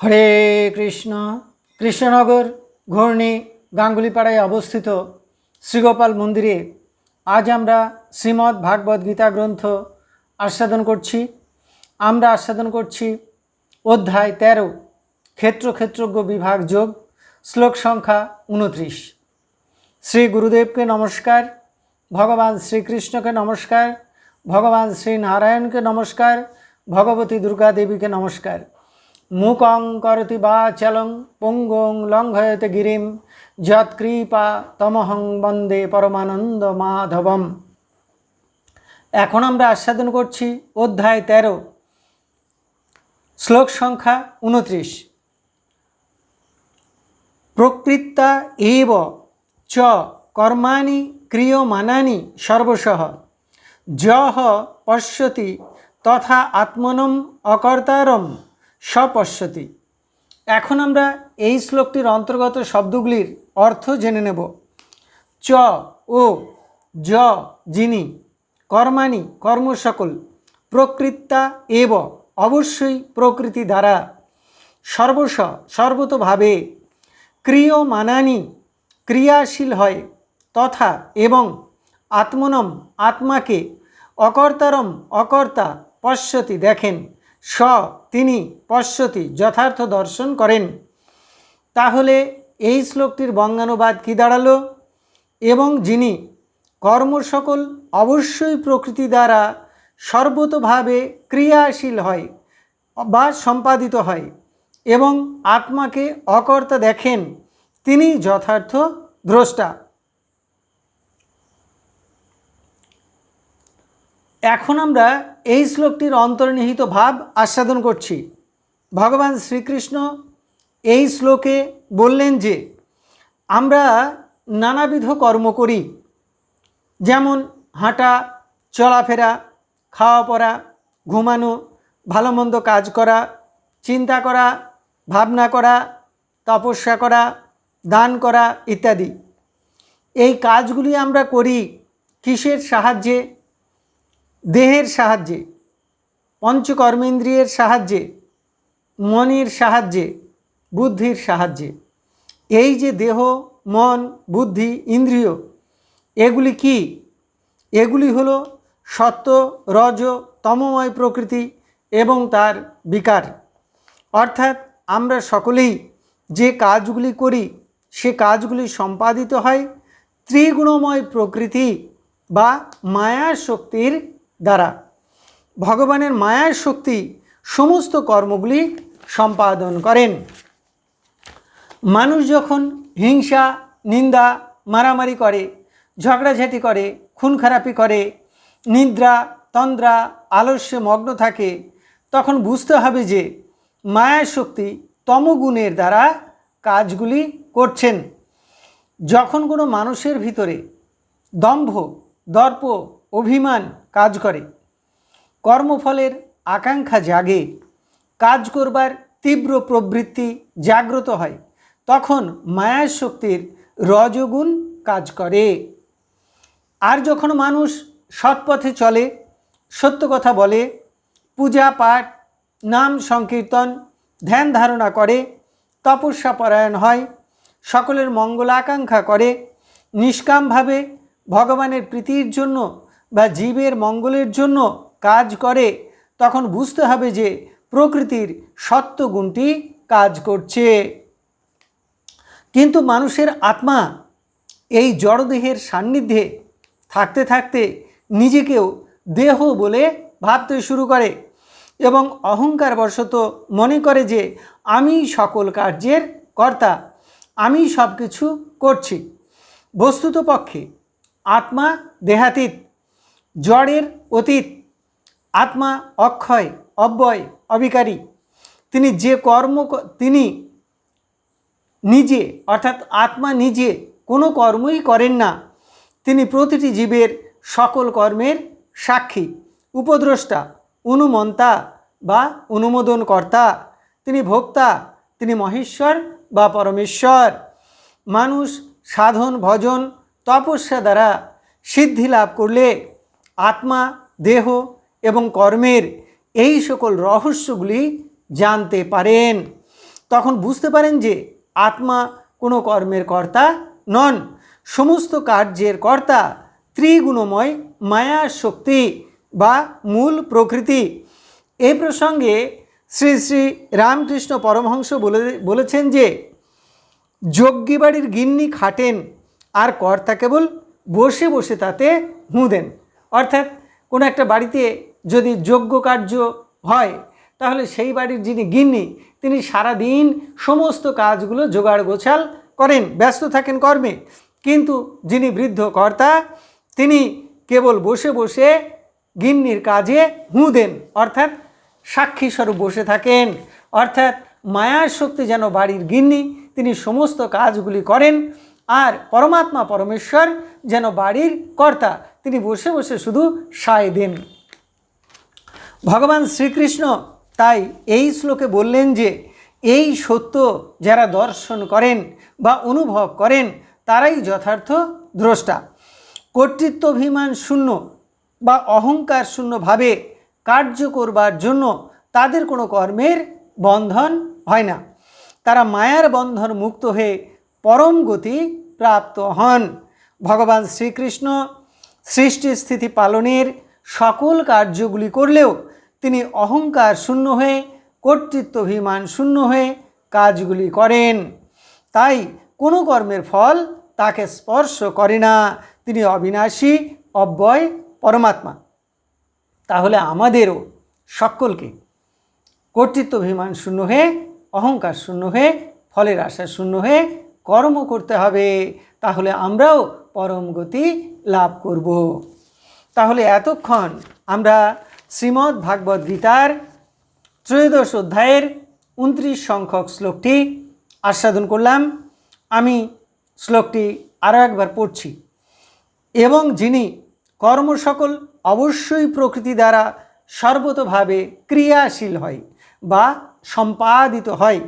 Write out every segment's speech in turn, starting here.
হরে কৃষ্ণ, কৃষ্ণনগর ঘূর্ণি গাঙ্গুলিপাড়ায় অবস্থিত শ্রীগোপাল মন্দিরে আজ আমরা শ্রীমদ্ ভাগবত গীতা গ্রন্থ আস্বাদন করছি। আমরা আস্বাদন করছি অধ্যায় তেরো, ক্ষেত্র ক্ষেত্রজ্ঞ বিভাগ যোগ, শ্লোক সংখ্যা উনত্রিশ শ্রী গুরুদেবকে নমস্কার, ভগবান শ্রীকৃষ্ণকে নমস্কার, ভগবান শ্রী নারায়ণকে নমস্কার, ভগবতী দুর্গা দেবীকে নমস্কার। মুকং করতি বা চলং, পঙ্গং লঙ্ঘয়তে গিরিম যৎকৃপা তমহং বন্দে পরমানন্দ মাধবম। এখন আমরা আস্বাদন করছি অধ্যায় তেরো, শ্লোক সংখ্যা উনত্রিশ। প্রকৃত্তা এব চ কর্মাণি ক্রিয়মানানি সর্বশঃ। যহ পশ্যতি তথা আত্মনম অকর্তারম। স্বপশ্যতি। এখন আমরা এই শ্লোকটির অন্তর্গত শব্দগুলির অর্থ জেনে নেব। চ, ও য যিনি, কর্মাণি কর্ম সকল প্রকৃত্তা, এব, অবশ্যই প্রকৃতি দ্বারা। সর্বস্ব সর্বতভাবে, ক্রিয়মানানি, ক্রিয়াশীল হয়, তথা এবং আত্মনম, আত্মাকে, অকর্তারম, অকর্তা, পশ্যতি দেখেন। স, তিনি পশ্যতি যথার্থ দর্শন করেন। তাহলে এই শ্লোকটির বঙ্গানুবাদ কী দাঁড়াল? এবং যিনি কর্ম সকল অবশ্যই প্রকৃতি দ্বারা সর্বতভাবে ক্রিয়াশীল হয় বা সম্পাদিত হয় এবং আত্মাকে অকর্তা দেখেন, তিনি যথার্থ দ্রষ্টা। এখন আমরা এই শ্লোকটির অন্তর্নিহিত ভাব আস্বাদন করছি। ভগবান শ্রীকৃষ্ণ এই শ্লোকে বললেন যে, আমরা নানাবিধ কর্ম করি, যেমন হাঁটা, চলাফেরা খাওয়া পড়া ঘুমানো ভালো মন্দ কাজ করা, চিন্তা করা, ভাবনা করা, তপস্যা করা, দান করা ইত্যাদি। এই কাজগুলি আমরা করি কিসের সাহায্যে? দেহের সাহায্যে, পঞ্চকর্মেন্দ্রিয়ের সাহায্যে, মনের সাহায্যে, বুদ্ধির সাহায্যে। এই যে দেহ, মন, বুদ্ধি, ইন্দ্রিয়, এগুলি কি? এগুলি হলো সত্য, রজ, তমময় প্রকৃতি এবং তার বিকার। অর্থাৎ আমরা সকলেই যে কাজগুলি করি, সে কাজগুলি সম্পাদিত হয় ত্রিগুণময় প্রকৃতি বা মায়া শক্তির দ্বারা। ভগবানের মায়ার শক্তি সমস্ত কর্মগুলি সম্পাদন করেন। মানুষ যখন হিংসা, নিন্দা, মারামারি করে, ঝগড়াঝাটি করে খুন খারাপি করে, নিদ্রা, তন্দ্রা, আলস্যে মগ্ন থাকে, তখন বুঝতে হবে যে মায়ার শক্তি তমগুণের দ্বারা কাজগুলি করছেন। যখন কোনো মানুষের ভিতরে দম্ভ, দর্প অভিমান কাজ করে। কর্মফলের আকাঙ্ক্ষা জাগে, কাজ করবার তীব্র প্রবৃত্তি জাগ্রত হয়, তখন মায়ার শক্তির রজগুণ কাজ করে। আর যখন মানুষ সৎপথে চলে, সত্য কথা বলে, পূজা পাঠ, নাম সংকীর্তন, ধ্যান ধারণা করে তপস্যা পরায়ণ হয়, সকলের মঙ্গল আকাঙ্ক্ষা করে, নিষ্কামভাবে ভগবানের প্রীতির জন্য বা জীবের মঙ্গলের জন্য কাজ করে, তখন বুঝতে হবে যে প্রকৃতির সত্যগুণটি কাজ করছে। কিন্তু মানুষের আত্মা এই জড়দেহের সান্নিধ্যে থাকতে থাকতে নিজেকেও দেহ বলে ভাবতে শুরু করে এবং অহংকার বশত মনে করে যে আমি সকল কার্যের কর্তা, আমি সব কিছু করছি। বস্তুত পক্ষে আত্মা দেহাতীত জড়ের অতীত, আত্মা, অক্ষয়, অব্যয়, অবিকারী। তিনি যে কর্ম তিনি নিজে, অর্থাৎ আত্মা নিজে কোনো কর্মই করেন না। তিনি প্রতিটি জীবের সকল কর্মের সাক্ষী, উপদ্রষ্টা, অনুমন্তা বা অনুমোদনকর্তা। তিনি ভোক্তা, তিনি মহেশ্বর বা পরমেশ্বর। মানুষ সাধন, ভজন, তপস্যা দ্বারা সিদ্ধি লাভ করলে আত্মা, দেহ এবং কর্মের এই সকল রহস্যগুলি জানতে পারেন। তখন বুঝতে পারেন যে আত্মা কোনো কর্মের কর্তা নন। সমস্ত কার্যের কর্তা ত্রিগুণময় মায়া শক্তি বা মূল প্রকৃতি। এই প্রসঙ্গে শ্রী শ্রী রামকৃষ্ণ পরমহংস বলে, বলেছেন যে যজ্ঞী বাড়ির গিন্নি খাটেন আর কর্তা কেবল বসে বসে তাতে হুঁ দেন অর্থাৎ কোনো একটা বাড়িতে যদি যোগ্য কার্য হয়, তাহলে সেই বাড়ির যিনি গিন্নি, তিনি সারাদিন সমস্ত কাজগুলো জোগাড় গোছাল করেন, ব্যস্ত থাকেন কর্মে। কিন্তু যিনি বৃদ্ধ কর্তা, তিনি কেবল বসে বসে গিন্নির কাজে হুঁ দেন, অর্থাৎ সাক্ষী স্বরূপ বসে থাকেন। অর্থাৎ মায়ার শক্তি যেন বাড়ির গিন্নি, তিনি সমস্ত কাজগুলি করেন, আর পরমাত্মা পরমেশ্বর যেন বাড়ির কর্তা তিনি বসে বসে শুধু সায় দেন। ভগবান শ্রীকৃষ্ণ তাই এই শ্লোকে বললেন যে, এই সত্য যারা দর্শন করেন বা অনুভব করেন, তারাই যথার্থ দ্রষ্টা। কর্তৃত্বাভিমান শূন্য বা অহংকার শূন্যভাবে কার্য করবার জন্য তাদের কোনো কর্মের বন্ধন হয় না। তারা মায়ার বন্ধন মুক্ত হয়ে পরম গতি প্রাপ্ত হন। ভগবান শ্রীকৃষ্ণ সৃষ্টি স্থিতি পালনের সকল কার্যগুলি করলেও তিনি অহংকার শূন্য হয়ে, কর্তৃত্বাভিমান শূন্য হয়ে কাজগুলি করেন। তাই কোনো কর্মের ফল তাকে স্পর্শ করে না। তিনি অবিনাশী, অব্যয়, পরমাত্মা। তাহলে আমাদেরও সকলকে কর্তৃত্বাভিমান শূন্য হয়ে, অহংকার শূন্য হয়ে, ফলের আশা শূন্য হয়ে কর্ম করতে হবে। তাহলে আমরাও পরম গতি লাভ করব। তাহলে এতক্ষণ আমরা শ্রীমদ্ ভাগবত গীতার ত্রয়োদশ অধ্যায়ের উনত্রিশ সংখ্যক শ্লোকটি আস্বাদন করলাম। আমি শ্লোকটি আরও একবার পড়ছি। এবং যিনি কর্ম সকল অবশ্যই প্রকৃতি দ্বারা সর্বতভাবে ক্রিয়াশীল হয় বা সম্পাদিত হয়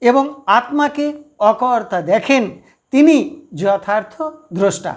এবং আত্মাকে অকর্তা দেখেন, তিনি যথার্থ দ্রষ্টা।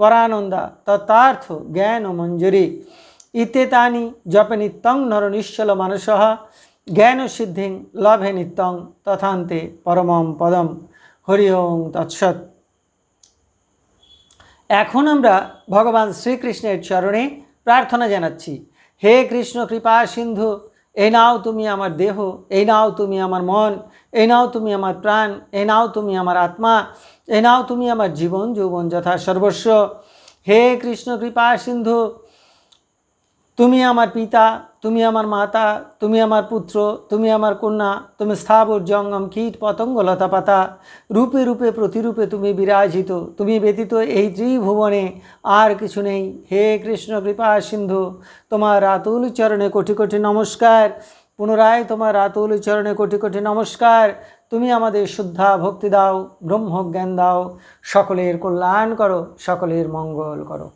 পরানন্দা তত্তার্থ জ্ঞান মঞ্জুরি। ইত্যেতানি জপে নিত্যং নর নিশ্চল মানস। জ্ঞান জ্ঞানসিদ্ধিং লভে নিত্যং তথান্তে পরমম পদম। হরি ওং তৎসৎ। এখন আমরা ভগবান শ্রীকৃষ্ণের চরণে প্রার্থনা জানাচ্ছি। হে কৃষ্ণ কৃপা সিন্ধু, এই নাও তুমি আমার দেহ, এই নাও তুমি আমার মন, এই নাও তুমি আমার প্রাণ, এই নাও তুমি আমার আত্মা এই নাও তুমি আমার জীবন, যৌবন যথা সর্বস্ব। হে কৃষ্ণ, কৃপা, সিন্ধু, তুমি আমার পিতা, তুমি আমার মাতা, তুমি আমার পুত্র, তুমি আমার কন্যা, তুমি স্থাবর, জঙ্গম, কীট, পতঙ্গ, লতা পাতা। রূপে রূপে, প্রতিরূপে তুমি বিরাজিত, তুমি ব্যতীত এই ত্রিভুবনে আর কিছু নেই। হে কৃষ্ণ, কৃপা, সিন্ধু, তোমার রাতুল চরণে কোটি কোটি নমস্কার। পুনরায় তোমার রাতুল চরণে কোটি কোটি নমস্কার। তুমি আমাদের শুদ্ধা ভক্তি দাও ব্রহ্মজ্ঞান দাও সকলের কল্যাণ করো সকলের মঙ্গল করো।